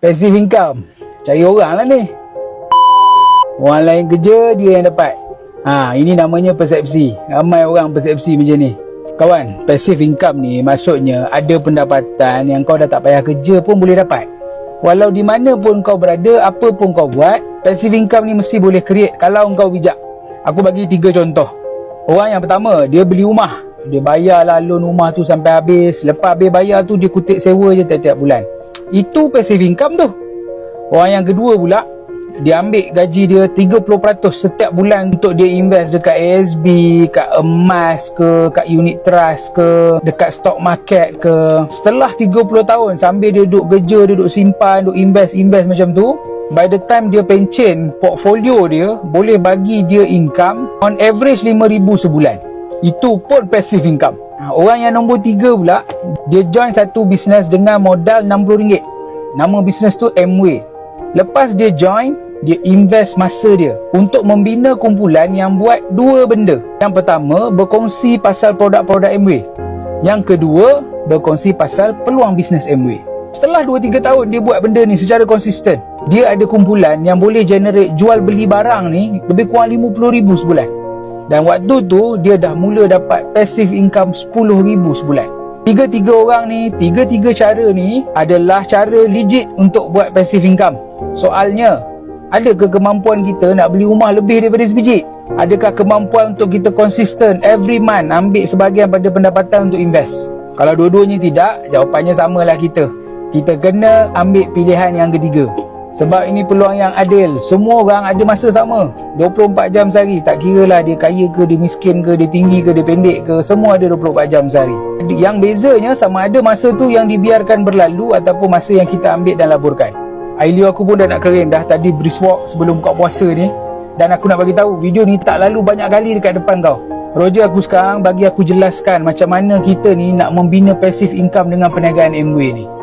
Passive income. Cari orang lah ni. Orang lain kerja, dia yang dapat. Ha, ini namanya persepsi. Ramai orang persepsi macam ni. Kawan, passive income ni maksudnya ada pendapatan yang kau dah tak payah kerja pun boleh dapat. Walau di mana pun kau berada, apa pun kau buat, passive income ni mesti boleh create kalau kau bijak. Aku bagi tiga contoh. Orang yang pertama, dia beli rumah. Dia bayarlah loan rumah tu sampai habis. Lepas habis bayar tu, dia kutip sewa je tiap-tiap bulan. Itu passive income tu. Orang yang kedua pula, dia ambil gaji dia 30% setiap bulan untuk dia invest dekat ASB, kat emas ke, kat unit trust ke, dekat stock market ke. Setelah 30 tahun sambil dia duduk kerja, dia duduk simpan, duduk invest, invest macam tu, by the time dia pencen portfolio dia boleh bagi dia income on average 5000 sebulan. Itu pun passive income. Ha, Orang yang nombor tiga pula, dia join satu bisnes dengan modal RM60. Nama bisnes tu Amway. Lepas dia join, dia invest masa dia untuk membina kumpulan yang buat dua benda. Yang pertama, berkongsi pasal produk-produk Amway. Yang kedua, berkongsi pasal peluang bisnes Amway. Setelah 2-3 tahun dia buat benda ni secara konsisten, dia ada kumpulan yang boleh generate jual beli barang ni lebih kurang RM50,000 sebulan. Dan waktu tu dia dah mula dapat passive income RM10,000 sebulan. Tiga-tiga orang ni, tiga-tiga cara ni adalah cara legit untuk buat passive income. Soalnya, adakah kemampuan kita nak beli rumah lebih daripada sebiji? Adakah kemampuan untuk kita konsisten every month ambil sebahagian pada pendapatan untuk invest? Kalau dua-duanya tidak, jawapannya samalah kita. Kita kena ambil pilihan yang ketiga. Sebab ini peluang yang adil. Semua orang ada masa sama. 24 jam sehari. Tak kira lah dia kaya ke, dia miskin ke, dia tinggi ke, dia pendek ke. Semua ada 24 jam sehari. Yang bezanya sama ada masa tu yang dibiarkan berlalu ataupun masa yang kita ambil dan laburkan. Ailio aku pun dah nak kering dah tadi brisk walk sebelum buka puasa ni. Dan aku nak bagi tahu video ni tak lalu banyak kali dekat depan kau. Roger aku sekarang bagi aku jelaskan macam mana kita ni nak membina passive income dengan perniagaan Amway ni.